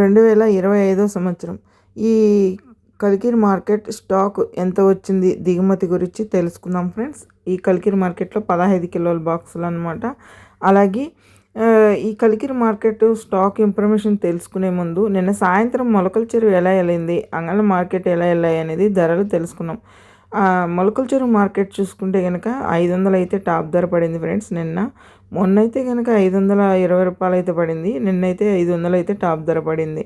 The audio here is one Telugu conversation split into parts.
రెండు వేల ఇరవై ఐదో సంవత్సరం. ఈ కలికిరి మార్కెట్ స్టాక్ ఎంత వచ్చింది? దిగుమతి గురించి తెలుసుకుందాం ఫ్రెండ్స్. ఈ కలికిరి మార్కెట్లో పదహైదు కిలోల బాక్సులు అనమాట అలాగే ఈ కలికిరి మార్కెట్ స్టాక్ ఇన్ఫర్మేషన్ తెలుసుకునే ముందు నిన్న సాయంత్రం మొలకల చెరువు ఎలా వెళ్ళింది అంగళ మార్కెట్ ఎలా వెళ్ళాయి అనేది ధరలు తెలుసుకున్నాం. మొలకల చెరువు మార్కెట్ చూసుకుంటే కనుక ఐదు వందలు అయితే టాప్ ధర పడింది ఫ్రెండ్స్ నిన్న. మొన్న అయితే కనుక ఐదు వందల ఇరవై రూపాయలు అయితే పడింది. నిన్నైతే ఐదు వందలు అయితే టాప్ ధర పడింది.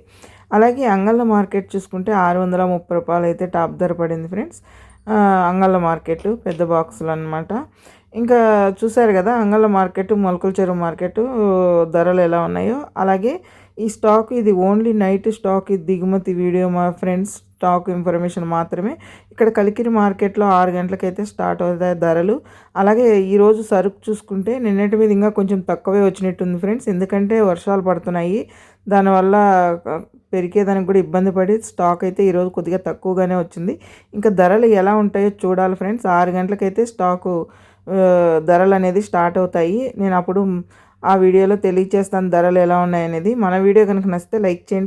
అలాగే అంగళ్ళ మార్కెట్ చూసుకుంటే ఆరు వందల ముప్పై రూపాయలు అయితే టాప్ ధర పడింది ఫ్రెండ్స్. అంగళ్ళ మార్కెట్లు పెద్ద బాక్సులు అనమాట ఇంకా చూసారు కదా అంగళ్ళ మార్కెట్ మొలకల చెరువు మార్కెట్ ధరలు ఎలా ఉన్నాయో. అలాగే ఈ స్టాక్ ఇది ఓన్లీ నైట్ స్టాక్ ఇది దిగుమతి వీడియో మా ఫ్రెండ్స్. స్టాక్ ఇన్ఫర్మేషన్ మాత్రమే. ఇక్కడ కలికిరి మార్కెట్లో ఆరు గంటలకైతే స్టార్ట్ అవుతాయి ధరలు. అలాగే ఈరోజు సరుకు చూసుకుంటే నిన్నటి మీద ఇంకా కొంచెం తక్కువే వచ్చినట్టుంది ఫ్రెండ్స్. ఎందుకంటే వర్షాలు పడుతున్నాయి. దానివల్ల పెరిగేదానికి కూడా ఇబ్బంది పడి స్టాక్ అయితే ఈరోజు కొద్దిగా తక్కువగానే వచ్చింది. ఇంకా ధరలు ఎలా ఉంటాయో చూడాలి ఫ్రెండ్స్. ఆరు గంటలకైతే స్టాకు ధరలు అనేది స్టార్ట్ అవుతాయి. నేను అప్పుడు ఆ వీడియోలో తెలియచేస్తాను ధరలు ఎలా ఉన్నాయనేది. మన వీడియో కనుక నచ్చితే లైక్ చేయండి.